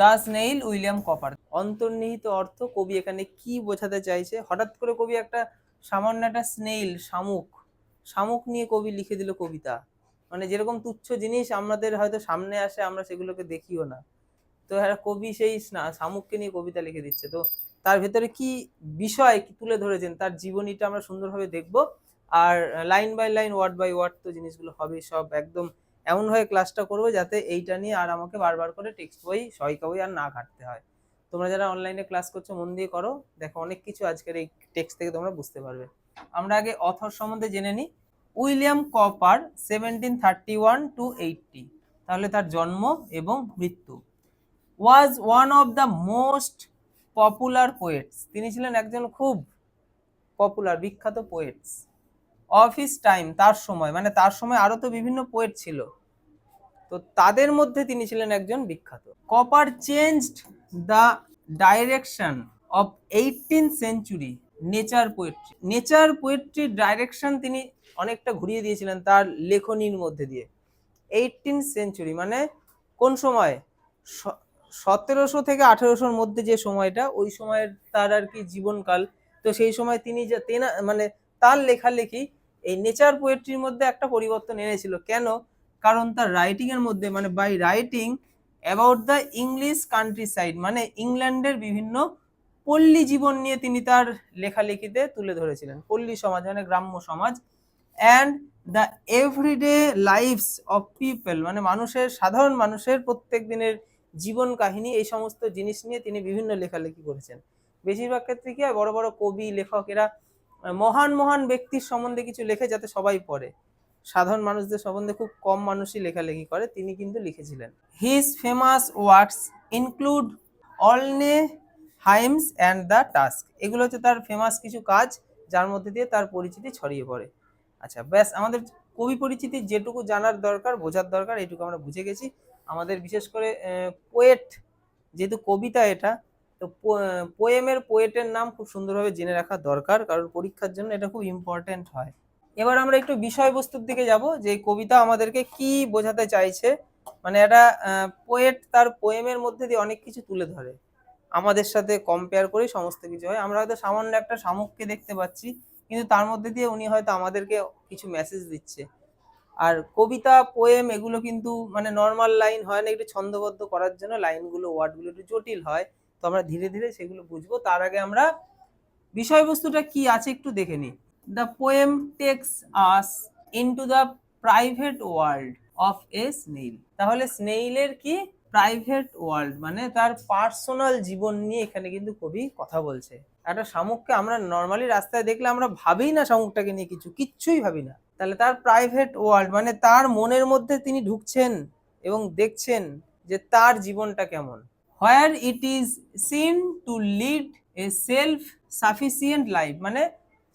দা snail William copper. অন্তর্নিহিত অর্থ কবি এখানে কি বোঝাতে চাইছে? হঠাৎ করে কবি একটা সামান্য একটা স্নেইল, শামুক শামুক নিয়ে কবি লিখে দিল কবিতা। মানে যেরকম তুচ্ছ জিনিস আমাদের হয়তো সামনে আসে, আমরা সেগুলোকে দেখিও না। তো হ্যাঁ কবি সেই শামুককে নিয়ে কবিতা লিখে দিচ্ছে। তো তার ভেতরে কি বিষয় তুলে ধরেছেন? তার জীবনীটা আমরা সুন্দরভাবে দেখব। আর line by line, word by word তো জিনিসগুলো হবে সব একদম এমনভাবে ক্লাসটা করব যাতে এইটা নিয়ে আর আমাকে বারবার করে টেক্সট বই সহায়িকা বই আর না ঘাটতে হয়। তোমরা যারা অনলাইনে ক্লাস করছ, মন দিয়ে করো। দেখো, অনেক কিছু আজকের এই টেক্সট থেকে তোমরা বুঝতে পারবে। আমরা আগে অথর সম্বন্ধে জেনে নিই। William Cowper seventeen thirty one to eighty তাহলে তার জন্ম এবং মৃত্যু। Was one of the most popular poets তিনি ছিলেন একজন খুব পপুলার বিখ্যাত পোয়েটস অফ হিস টাইম তার সময় মানে তার সময় আরও তো বিভিন্ন পোয়েট ছিল। তো তাদের মধ্যে তিনি ছিলেন একজন বিখ্যাত। Cowper changed the direction of eighteen century nature poetry nature পোয়েট্রির direction তিনি অনেকটা ঘুরিয়ে দিয়েছিলেন তার লেখনীর মধ্যে দিয়ে। এইটিন সেঞ্চুরি মানে কোন সময়? সতেরোশো থেকে আঠেরোশোর মধ্যে যে সময়টা, ওই সময়ের তার আর কি জীবনকাল। তো সেই সময় তিনি যা তেনা মানে তার লেখালেখি এই নেচার পোয়েট্রির মধ্যে একটা পরিবর্তন এনেছিল। কেন? কারণ তার রাইটিং এর মধ্যে মানে by writing about the English countryside মানে ইংল্যান্ডের বিভিন্ন পল্লী জীবন নিয়ে তিনি তার লেখালেখিতে তুলে ধরেছিলেন। পল্লী সমাজ মানে গ্রাম্য সমাজ। And the everyday lives of people মানে মানুষের সাধারণ মানুষের প্রত্যেক দিনের জীবন কাহিনী এই সমস্ত জিনিস নিয়ে তিনি বিভিন্ন লেখালেখি করেছেন। বেশিরভাগ ক্ষেত্রে কি হয়? বড় বড় কবি লেখক এরা আহ, মহান মহান ব্যক্তির সম্বন্ধে কিছু লেখে যাতে সবাই পড়ে। সাধারণ মানুষদের সম্বন্ধে খুব কম মানুষই লেখালেখি করে, তিনি কিন্তু লিখেছিলেন। His famous works include Olney Hymns and the Task এগুলো হচ্ছে তার ফেমাস কিছু কাজ, যার মধ্যে দিয়ে তার পরিচিতি ছড়িয়ে পড়ে। আচ্ছা ব্যাস, আমাদের কবি পরিচিতি যেটুকু জানার দরকার, বোঝার দরকার এইটুকু আমরা বুঝে গেছি। আমাদের বিশেষ করে পোয়েট যেহেতু কবিতা এটা তো পোয়েমের পোয়েটের নাম খুব সুন্দরভাবে জেনে রাখা দরকার, কারণ পরীক্ষার জন্য এটা খুব ইম্পর্টেন্ট হয়। এবার আমরা একটু বিষয়বস্তুর দিকে যাব, যে কবিতা আমাদেরকে কি বোঝাতে চাইছে। মানে একটা পোয়েট তার পোয়েমের মধ্যে দিয়ে অনেক কিছু তুলে ধরে। আমাদের সাথে কম্পেয়ার করেই সমস্ত কিছু হয়। আমরা হয়তো সামান্য একটা শামুককে দেখতে পাচ্ছি, কিন্তু তার মধ্যে দিয়ে উনি হয়তো আমাদেরকে কিছু মেসেজ দিচ্ছে। আর কবিতা পোয়েম এগুলো কিন্তু মানে নর্মাল লাইন হয় না, একটু ছন্দবদ্ধ করার জন্য লাইনগুলো ওয়ার্ডগুলো একটু জটিল হয়। তো আমরা ধীরে ধীরে সেগুলো বুঝব। তার আগে আমরা বিষয়বস্তুটা কি আছে একটু দেখে নিই। The poem takes us into the private world of a snail তাহলে স্নেইলের কি? প্রাইভেট ওয়ার্ল্ড মানে তার পার্সোনাল জীবন নিয়ে এখানে কিন্তু কবি কথা বলছে। একটা শামুককে আমরা নর্মালি রাস্তায় দেখলে আমরা ভাবিই না শামুকটাকে নিয়ে কিছু, কিচ্ছুই ভাবি না। তাহলে তার প্রাইভেট ওয়ার্ল্ড মানে তার মনের মধ্যে তিনি ঢুকছেন এবং দেখছেন যে তার জীবনটা কেমন। Where it is seen to lead a self sufficient life মানে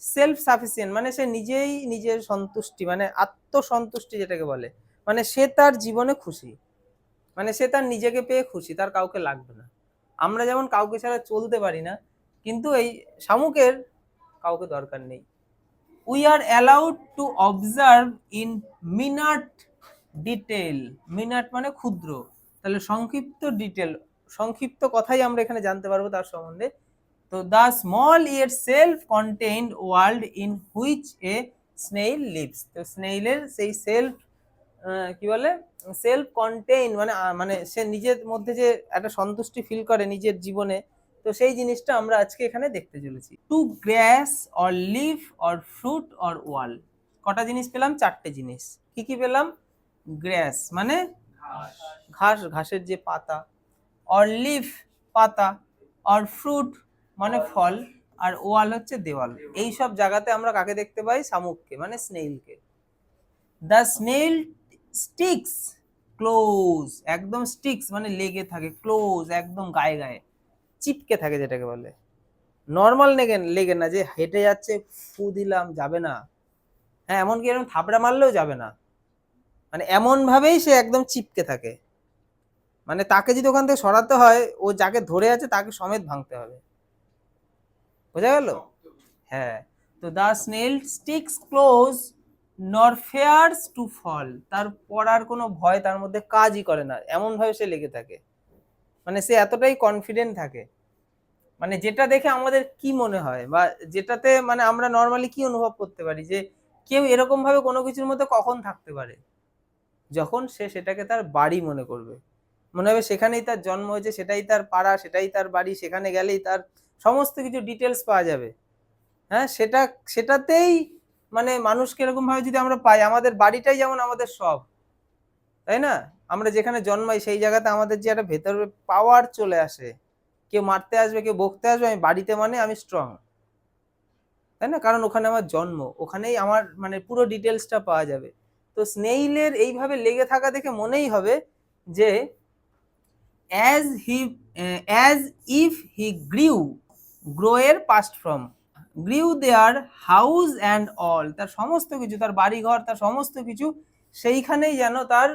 সেলফ সাফিসিয়েন্ট মানে সে নিজেই নিজের সন্তুষ্টি মানে আত্মসন্তুষ্টি যেটাকে বলে মানে সে তার জীবনে খুশি মানে সে তার নিজেকে পেয়ে খুশি, তার কাউকে লাগবে না। আমরা যেমন কাউকে ছাড়া চলতে পারি না, কিন্তু এই শামুকের কাউকে দরকার নেই। We are allowed to observe in minute detail minute মানে ক্ষুদ্র, তাহলে সংক্ষিপ্ত ডিটেল সংক্ষিপ্ত কথাই আমরা এখানে জানতে পারব তার সম্বন্ধে। তো the small uh self contained world in which a snail lives তো স্নেইলের সেই সেলফ কি বলে? সেলফ কন্টেইন মানে মানে সে নিজের মধ্যে যে একটা সন্তুষ্টি ফিল করে নিজের জীবনে তো সেই জিনিসটা আমরা আজকে এখানে দেখতে চলেছি। To grass or leaf or fruit or wall কটা জিনিস পেলাম? চারটে জিনিস। কি কি পেলাম? গ্র্যাস মানে ঘাস ঘাসের যে পাতা। অর লিভ পাতা অর ফ্রুট মানে ফল আর ওয়াল হচ্ছে দেওয়াল। এই সব জায়গাতে আমরা কাকে দেখতে পাই? শামুককে মানে স্নেইলকে দ্য স্নেইল স্টিক্স ক্লোজ একদম স্টিক্স মানে লেগে থাকে ক্লোজ একদম গায়ে গায়ে। চিপকে থাকে যেটাকে বলে। নর্মাল লেগে লেগে না যে হেঁটে যাচ্ছে, ফু দিলাম, যাবে না। হ্যাঁ এমনকি এরকম থাপড়া মারলেও যাবে না। মানে এমন ভাবেই সে একদম চিপকে থাকে। মানে তাকে যদি ওখান থেকে সরাতে হয়, ও যাকে ধরে আছে তাকে সমেত ভাঙতে হবে। বোঝা গেল? হ্যাঁ। তো the snail sticks close nor fears to fall. তার পড়ার কোনো ভয় তার মধ্যে কাজই করে না। এমন ভাবে সে লেগে থাকে। মানে সে এতটাই কনফিডেন্ট থাকে। মানে যেটা দেখে আমাদের কি মনে হয় বা যেটাতে মানে আমরা নর্মালি কি অনুভব করতে পারি যে, কেউ এরকমভাবে কোনো কিছুর মধ্যে কখন থাকতে পারে? যখন সে সেটাকে তার বাড়ি মনে করবে। মনে হবে সেখানেই তার জন্ম হয়েছে, সেটাই তার পাড়া, সেটাই তার বাড়ি, সেখানে গেলেই তার সমস্ত কিছু ডিটেলস পাওয়া যাবে। হ্যাঁ সেটা, সেটাতেই মানে মানুষকে এরকম ভাবে যদি আমরা পাই, আমাদের বাড়িটাই যেমন আমাদের সব, তাই না? আমরা যেখানে জন্মাই সেই জায়গাতে আমাদের যে একটা ভেতরে পাওয়ার চলে আসে। কেউ মারতে আসবে, কেউ বকতে আসবে, আমি বাড়িতে মানে আমি স্ট্রং তাই না? কারণ ওখানে আমার জন্ম, ওখানেই আমার মানে পুরো ডিটেলসটা পাওয়া যাবে। তো স্নেইলের এইভাবে লেগে থাকা দেখে মনেই হবে যে as he as if he grew grow এর past from grew there house and all তার সমস্ত কিছু, তার বাড়িঘর, তার সমস্ত কিছু, সেইখানেই যেন তার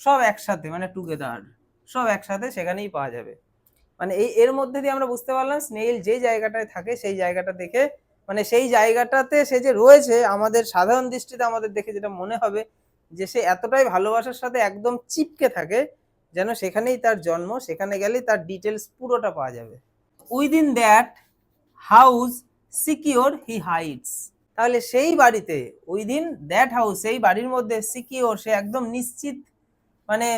সব একসাথে মানে টুগেদার সব একসাথে সেখানেই পাওয়া যাবে। মানে এই, এর মধ্যে দিয়ে আমরা বুঝতে পারলাম, স্নেইল যে জায়গাটায় থাকে, সেই জায়গাটা দেখে মানে সেই জায়গাটাতে সে যে রয়েছে, আমাদের সাধারণ দৃষ্টিতে আমাদের দেখে যেটা মনে হবে, যে সে এতটাই ভালোবাসার সাথে একদম চিপকে থাকে যেন সেখানেই তার জন্ম, সেখানে গেলেই তার ডিটেলস পুরোটা পাওয়া যাবে। Within that house secure he hides তাহলে সেই বাড়িতে উইদিন দ্যাট হাউস সেই বাড়ির মধ্যে সিকিওর সে একদম নিশ্চিত মানে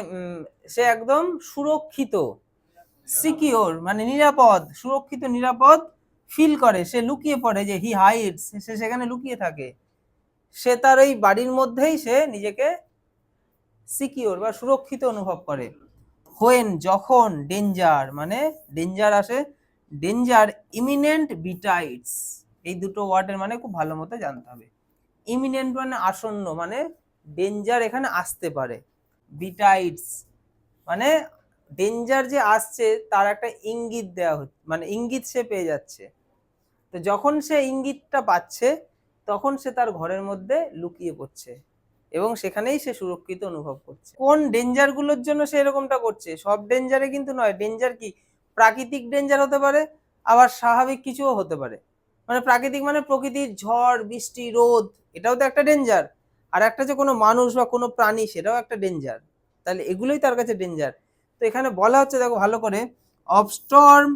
সে একদম সুরক্ষিত সিকিওর মানে নিরাপদ, সুরক্ষিত, নিরাপদ ফিল করে। সে লুকিয়ে পড়ে যে হি হাইটস সে সেখানে লুকিয়ে থাকে। সে তার ওই বাড়ির মধ্যেই সে নিজেকে সিকিওর বা সুরক্ষিত অনুভব করে। হোয়েন যখন ডেঞ্জার মানে ডেঞ্জার আসে ডেঞ্জার ইমিনেন্ট বিটাইটস এই দুটো ওয়ার্ডের মানে খুব ভালো মতো জানতে হবে। ইমিনেন্ট মানে আসন্ন মানে ডেঞ্জার এখানে আসতে পারে। বিটাইটস মানে ডেঞ্জার যে আসছে, তার একটা ইঙ্গিত দেওয়া হচ্ছে মানে ইঙ্গিত সে পেয়ে যাচ্ছে। তো যখন সে ইঙ্গিতটা পাচ্ছে, তখন সে তার ঘরের মধ্যে লুকিয়ে পড়ছে। এবং সেখানেই সে সুরক্ষিত অনুভব করছে। কোন ডেঞ্জারগুলোর জন্য সে এরকমটা করছে? সব ডেঞ্জারে কিন্তু নয়। ডেঞ্জার কি? প্রাকৃতিক ডেঞ্জার হতে পারে, আবার স্বাভাবিক কিছুও হতে পারে। মানে প্রাকৃতিক মানে প্রকৃতির ঝড়, বৃষ্টি, রোদ, এটাও তো একটা ডেঞ্জার আর একটা যে কোনো মানুষ বা কোনো প্রাণী, সেটাও একটা ডেঞ্জার তাহলে এগুলোই তার কাছে ডেঞ্জার তো এখানে বলা হচ্ছে, দেখো ভালো করে of storm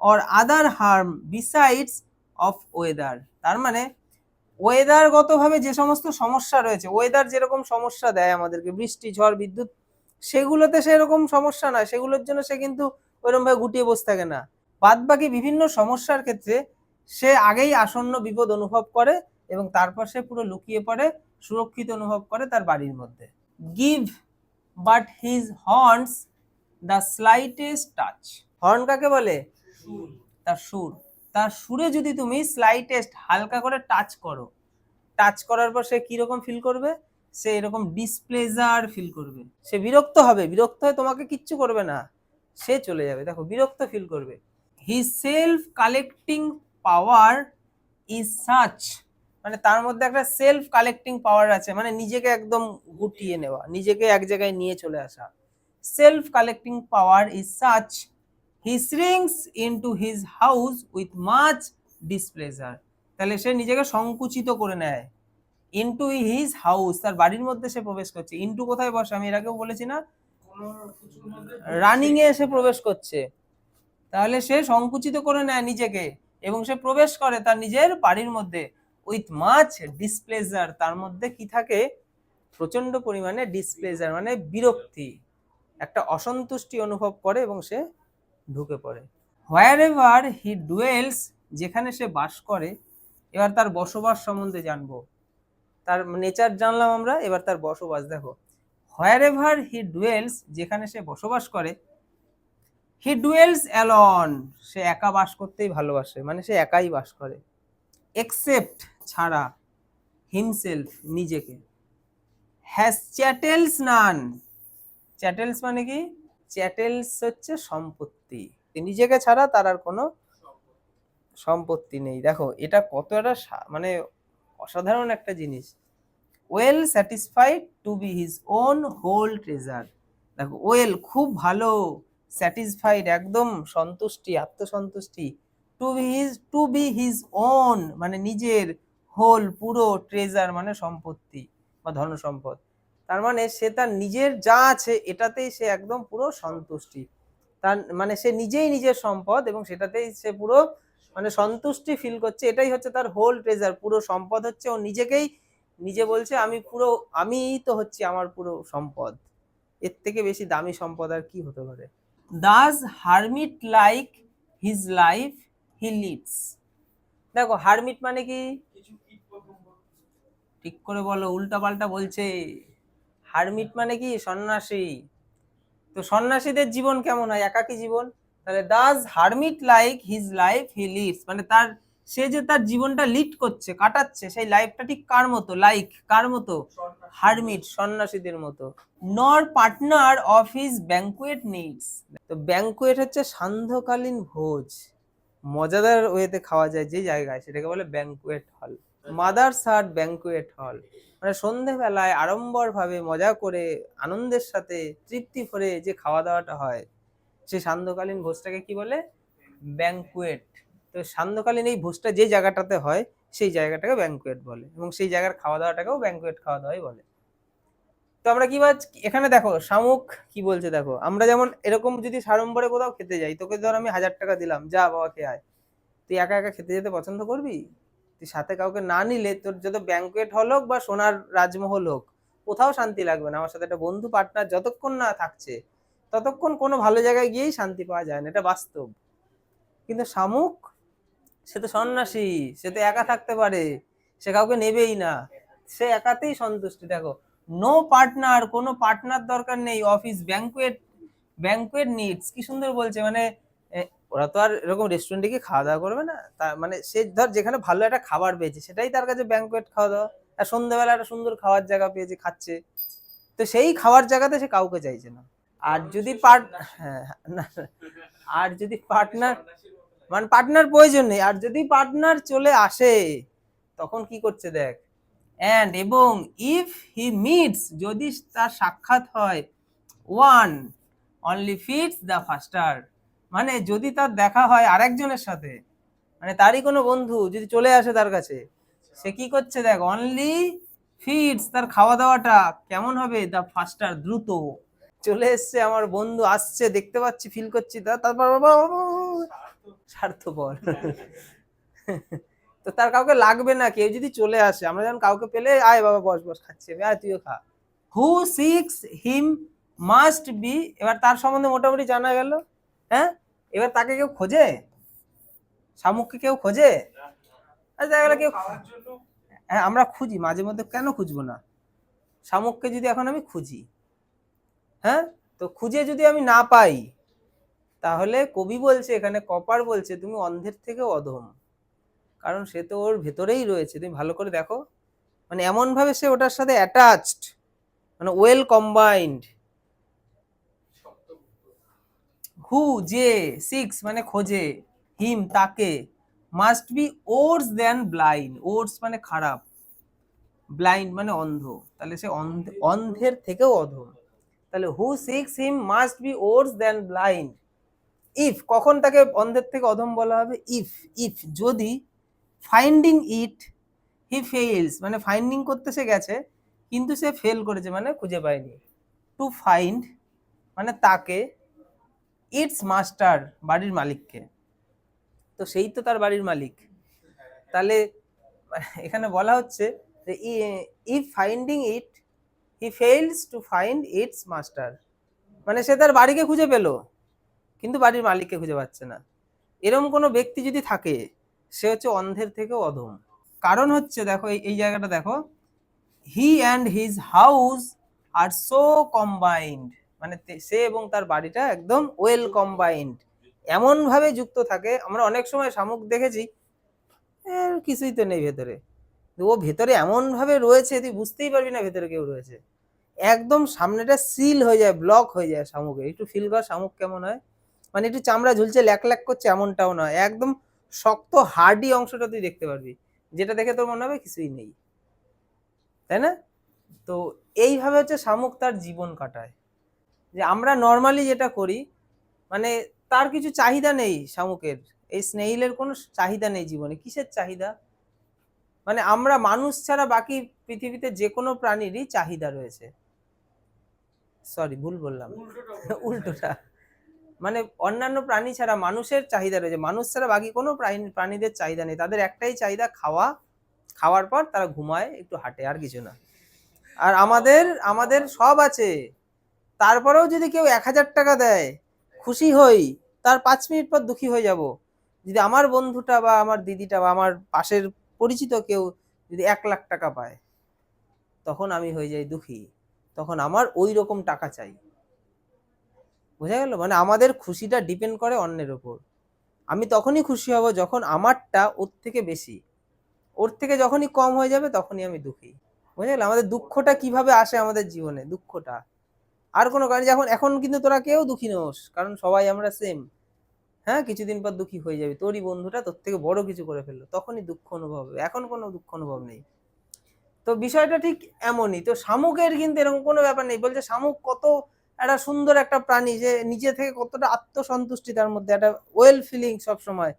or other harm besides of weather তার মানে ওয়েদারগতভাবে যে সমস্ত সমস্যা রয়েছে ওয়েদার যেরকম সমস্যা দেয় আমাদেরকে বৃষ্টি ঝড় বিদ্যুৎ সেগুলোতে সেরকম সমস্যা নয়। সেগুলোর জন্য সে কিন্তু ওইরকম ভাবে গুটিয়ে বসে থাকে না। বাদ বাকি বিভিন্ন সমস্যার ক্ষেত্রে সে আগেই আসন্ন বিপদ অনুভব করে এবং তারপর সে পুরো লুকিয়ে পড়ে সুরক্ষিত অনুভব করে তার বাড়ির মধ্যে। Give but his horns the slightest touch horn কাকে বলে? তার সুর। তার সুরে যদি তুমি স্লাইটেস্ট হালকা করে টাচ করো টাচ করার পর সে কীরকম ফিল করবে? সে এরকম ডিসপ্লেজার ফিল করবে। সে বিরক্ত হবে, বিরক্ত হয়ে তোমাকে কিচ্ছু করবে না। সে চলে যাবে। দেখো, বিরক্ত ফিল করবে। He self collecting power is such মানে তার মধ্যে একটা সেলফ কালেক্টিং পাওয়ার আছে মানে নিজেকে একদম গুটিয়ে নেওয়া, নিজেকে এক জায়গায় নিয়ে চলে আসা। Self collecting power is such he shrinks into his house with much displeasure তাহলে সে নিজেকে সংকুচিত করে নেয়। ইনটু হিজ হাউস তার বাড়ির মধ্যে সে প্রবেশ করছে। ইনটু কোথায় বসে? আমি এর আগেও বলেছি না? রানিং এ এসে প্রবেশ করছে। তাহলে সে সংকুচিত করে নেয় নিজেকে এবং সে প্রবেশ করে তার নিজের বাড়ির মধ্যে উইথ মাছ ডিসপ্লেজার তার মধ্যে কি থাকে? প্রচণ্ড পরিমাণে ডিসপ্লেজার মানে বিরক্তি। একটা অসন্তুষ্টি অনুভব করে এবং সে ঢুকে পড়ে। হোয়ার এভার হি ডুয়েলস যেখানে সে বাস করে, এবার তার বসবাস সম্বন্ধে জানব। তার নেচার জানলাম আমরা, এবার তার বসবাস দেখো। হোয়ার এভার হি ডুয়েলস যেখানে সে বসবাস করে হি ডুয়েলস অ্যালন সে একা বাস করতেই ভালোবাসে মানে সে একাই বাস করে। এক্সেপ্ট ছাড়া হিমসেলফ নিজেকে। হ্যাজ চ্যাটেলস নান চ্যাটেলস মানে কি? চ্যাটেলস হচ্ছে সম্পত্তি। নিজেকে ছাড়া তার আর কোনো সম্পত্তি নেই। দেখো, এটা কত একটা মানে অসাধারণ একটা জিনিস। Well satisfied to be his own whole treasure. দেখো, ওয়েল খুব ভালো, স্যাটিসফাইড, একদম সন্তুষ্টি, আত্মসন্তুষ্টি। To be his, to be his own মানে নিজের হোল, পুরো ট্রেজার মানে সম্পত্তি বা ধন সম্পদ তার মানে সে তার নিজের যা আছে এটাতেই সে একদম পুরো সন্তুষ্টি। তার মানে সে নিজেই নিজের সম্পদ এবং সেটাতেই সে পুরো মানে সন্তুষ্টি ফিল করছে। এটাই হচ্ছে তার হোল ট্রেজার পুরো সম্পদ হচ্ছে ও নিজেকেই নিজে বলছে আমি পুরো আমিই তো হচ্ছি আমার পুরো সম্পদ। এর থেকে বেশি দামি সম্পদ আর কি হতে পারে? Thus hermit like his life he leads দেখো হারমিট মানে কি? ঠিক করে বলো উল্টা পাল্টা বলছে। হারমিট মানে কি? সন্ন্যাসী। তো সন্ন্যাসীদের জীবন কেমন হয়? একাকী জীবন? তাহলে thus hermit like his life he leads মানে তার সে যে তার জীবনটা লিড করছে কাটাচ্ছে সেই লাইফটা ঠিক কার মতো? লাইক কার মতো? হারমিট সন্ন্যাসীদের মতো। Nor partner of his banquet needs তো ব্যাঙ্কুয়েট হচ্ছে সান্ধ্যকালীন ভোজ। মজাদার ওয়েতে খাওয়া যায় যে জায়গায় সেটাকে বলে ব্যাঙ্কুয়েট হল মাদার্স হার্ট ব্যাঙ্কুয়েট হল। মানে সন্ধেবেলায় আড়ম্বরভাবে মজা করে আনন্দের সাথে তৃপ্তি ভরে যে খাওয়া দাওয়াটা হয়, সেই সান্ধ্যকালীন ভোজটাকে কি বলে? ব্যাঙ্কুয়েট। তো সান্ধ্যকালীন এই ভোজটা যে জায়গাটাতে হয়, সেই জায়গাটাকে ব্যাঙ্কুয়েট বলে এবং সেই জায়গার খাওয়া দাওয়াটাকেও ব্যাঙ্কুয়েট খাওয়া দাওয়াই বলে। তো আমরা কি বাজ এখানে দেখো, শামুক কি বলছে দেখো, আমরা যেমন এরকম যদি সাড়ম্বরে কোথাও খেতে যাই, তোকে ধর আমি হাজার টাকা দিলাম, যা বাবা খেয়ে আয়, তুই একা একা খেতে যেতে পছন্দ করবি? তুই সাথে কাউকে না নিলে তোর যত ব্যাঙ্কুয়েট হল হোক বা সোনার রাজমহল হোক, কোথাও শান্তি লাগবে না। আমার সাথে একটা বন্ধু পার্টনার যতক্ষণ না থাকছে, ততক্ষণ কোনো ভালো জায়গায় গিয়েই শান্তি পাওয়া যায় না। এটা বাস্তব। কিন্তু শামুক, সে তো সন্ন্যাসী, সে তো একা থাকতে পারে, সে কাউকে নেবেই না। সে একাতেই সন্তুষ্টি। দেখো নো পার্টনার কোনো পার্টনার দরকার নেই। অফিস ব্যাঙ্কুয়েট ব্যাঙ্কুয়েট নিডস কি সুন্দর বলছে মানে ওরা তো আর এরকম রেস্টুরেন্টে গিয়ে খাওয়া দাওয়া করবে না। তার মানে সে ধর যেখানে ভালো একটা খাবার পেয়েছে সেটাই তার কাছে ব্যাঙ্কুয়েট খাওয়া দাওয়া। আর সন্ধ্যাবেলা একটা সুন্দর খাওয়ার জায়গা পেয়েছে খাচ্ছে। তো সেই খাওয়ার জায়গাতে সে কাউকে চাইছে না। আর যদি পার্ট হ্যাঁ আর যদি পার্টনার মানে পার্টনার প্রয়োজন নেই। আর যদি পার্টনার চলে আসে তখন কি করছে দেখ? অ্যান্ড এবং ইফ হি মিটস যদি তার সাক্ষাৎ হয় one only fits the faster মানে যদি তার দেখা হয় আরেকজনের সাথে মানে তারই কোনো বন্ধু যদি চলে আসে তার কাছে, সে কি করছে দেখ অনলি ফিডস তার খাওয়া দাওয়াটা কেমন হবে দ্য ফাস্টার দ্রুত। চলে এসছে আমার বন্ধু, আসছে, দেখতে পাচ্ছি ফিল করছি, তা তারপর স্বার্থপর। তো তার কাউকে লাগবে না, কেউ যদি চলে আসে, আমরা যেমন কাউকে পেলে, আয় বাবা, বস বস, খাচ্ছি আয় তুইও খা। Who seeks him must be এবার তার সম্বন্ধে মোটামুটি জানা গেল হ্যাঁ? এবার তাকে কেউ খোঁজে? শামুককে কেউ খোঁজে? আর গেলো কেউ হ্যাঁ আমরা খুঁজি মাঝে মধ্যে কেন খুঁজবো না? শামুককে যদি এখন আমি খুঁজি হ্যাঁ? তো খুঁজে যদি আমি না পাই তাহলে কবি বলছে এখানে কপার বলছে তুমি অন্ধের থেকে অধম। কারণ সে তো ওর ভেতরেই রয়েছে। তুমি ভালো করে দেখো। মানে এমন ভাবে সে ওটার সাথে অ্যাটাচড মানে ওয়েল কম্বাইন্ড হু যে সিক্স মানে খোঁজে। হিম তাকে। Must be worse than blind worse মানে খারাপ। ব্লাইন্ড মানে অন্ধ। তাহলে সে অন্ধ অন্ধের থেকেও অধম। তাহলে who seeks him must be worse than blind if কখন তাকে অন্ধের থেকে অধম বলা হবে? ইফ ইফ যদি ফাইন্ডিং ইট হি ফেইলস মানে ফাইন্ডিং করতে সে গেছে, কিন্তু সে ফেল করেছে মানে খুঁজে পায়নি। টু ফাইন্ড মানে তাকে। ইটস মাস্টার বাড়ির মালিককে। তো সেই তো তার বাড়ির মালিক। তাহলে এখানে বলা হচ্ছে যে if finding it he fails to find its master মানে সে তার বাড়িকে খুঁজে পেল, কিন্তু বাড়ির মালিককে খুঁজে পাচ্ছে না। এরকম কোনো ব্যক্তি যদি থাকে, সে হচ্ছে অন্ধের থেকেও অধম। কারণ হচ্ছে দেখো, এই জায়গাটা দেখো he and his house are so combined মানে সে এবং তার বাড়িটা একদম ওয়েল কম্বাইন্ড এমন ভাবে যুক্ত থাকে, আমরা অনেক সময় শামুক দেখেছি কিছুই তো নেই ভেতরে। ও ভেতরে এমন ভাবে রয়েছে তুই বুঝতেই পারবি না ভেতরে কেউ রয়েছে। একদম সামনেটা সিল হয়ে যায় ব্লক হয়ে যায় শামুকে। একটু ফিল কর শামুক কেমন হয়। মানে একটু চামড়া ঝুলছে ল্যাক ল্যাক করছে এমনটাও নয়। একদম শক্ত হার্ডি অংশটা তুই দেখতে পারবি, যেটা দেখে তোর মনে হবে কিছুই নেই। তাই না? তো এইভাবে হচ্ছে শামুক তার জীবন কাটায়। যে আমরা নর্মালি যেটা করি মানে তার কিছু চাহিদা নেই শামুকের। এই স্নেইলের কোনো চাহিদা নেই জীবনে। কিসের চাহিদা? মানে আমরা মানুষ ছাড়া বাকি পৃথিবীতে যে কোনো প্রাণীরই চাহিদা রয়েছে। সরি ভুল বললাম। উল্টোটা। মানে অন্যান্য প্রাণী ছাড়া মানুষের চাহিদা রয়েছে। মানুষ ছাড়া বাকি কোনো প্রাণী প্রাণীদের চাহিদা নেই। তাদের একটাই চাহিদা খাওয়া। খাওয়ার পর তারা ঘুমায় একটু হাঁটে আর কিছু না। আর আমাদের আমাদের সব আছে। তারপরেও যদি কেউ এক হাজার টাকা দেয়, খুশি হই, তার পাঁচ মিনিট পর দুঃখী হয়ে যাব। যদি আমার বন্ধুটা বা আমার দিদিটা বা আমার পাশের পরিচিত কেউ যদি এক লাখ টাকা পায়, তখন আমি হয়ে যাই দুঃখী। তখন আমার ওই রকম টাকা চাই। বোঝা গেল? মানে আমাদের খুশিটা ডিপেন্ড করে অন্যের ওপর। আমি তখনই খুশি হব যখন আমারটা ওর থেকে বেশি। ওর থেকে যখনই কম হয়ে যাবে, তখনই আমি দুঃখী। বোঝা গেল? আমাদের দুঃখটা কীভাবে আসে আমাদের জীবনে? দুঃখটা। আর কোনো কারণে যখন এখন কিন্তু তোরা কেউ দুঃখী নোস, কারণ সবাই আমরা সেম হ্যাঁ কিছুদিন পর দুঃখী হয়ে যাবে। তোরই বন্ধুটা তোর থেকে বড় কিছু করে ফেলল। তখনই দুঃখ অনুভব হবে। এখন কোনো দুঃখ অনুভব নেই। তো বিষয়টা ঠিক এমনই। তো শামুকের কিন্তু এরকম কোনো ব্যাপার নেই। বলছে শামুক কত একটা সুন্দর একটা প্রাণী যে নিজে থেকে কতটা আত্মসন্তুষ্টি, তার মধ্যে একটা ওয়েল ফিলিং সব সময়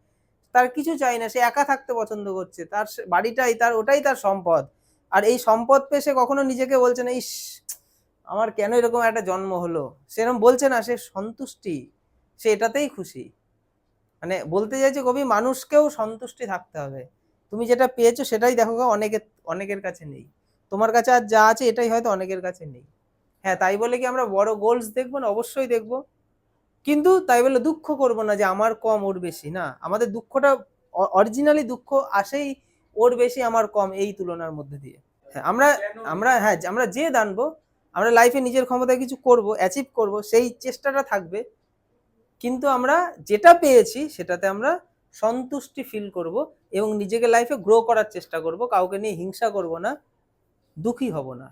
তার কিছু চাই না, সে একা থাকতে পছন্দ করছে। তার বাড়িটাই তার, ওটাই তার সম্পদ। আর এই সম্পদ পেয়ে সে কখনো নিজেকে বলছে না, ইস আমার কেন এরকম একটা জন্ম হলো? সেরকম বলছে না, সে সন্তুষ্টি, সে এটাতেই খুশি। মানে বলতে চাইছে কবি, মানুষকেও সন্তুষ্টি থাকতে হবে। তুমি যেটা পেয়েছ সেটাই দেখো, অনেকের অনেকের কাছে নেই। তোমার কাছে আর যা আছে এটাই হয়তো অনেকের কাছে নেই। হ্যাঁ তাই বলে কি আমরা বড় গোলস দেখব না? অবশ্যই দেখব। কিন্তু তাই বলে দুঃখ করব না যে আমার কম, ওর বেশি। না, আমাদের দুঃখটা অরিজিনালি দুঃখ আসেই ওর বেশি, আমার কম, এই তুলনার মধ্যে দিয়ে। হ্যাঁ আমরা আমরা হ্যাঁ আমরা যে জানব আমরা লাইফে নিজের ক্ষমতায় কিছু করব অ্যাচিভ করব, সেই চেষ্টাটা থাকবে। কিন্তু আমরা যেটা পেয়েছি, সেটাতে আমরা সন্তুষ্টি ফিল করব এবং নিজেকে লাইফে গ্রো করার চেষ্টা করব। কাউকে নিয়ে হিংসা করব না, দুঃখী হব না।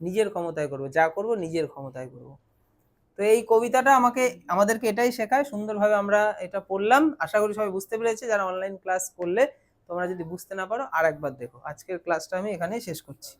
নিজের ক্ষমতায় করব, যা করব নিজের ক্ষমতায় করব। তো এই কবিতাটা আমাকে, আমাদেরকে এটাই শেখায়, সুন্দরভাবে আমরা এটা পড়লাম। আশা করি সবাই বুঝতে পেরেছে, যারা অনলাইন ক্লাস করলে তোমরা যদি বুঝতে না পারো আর একবার দেখো। আজকের ক্লাসটা আমি এখানেই শেষ করছি।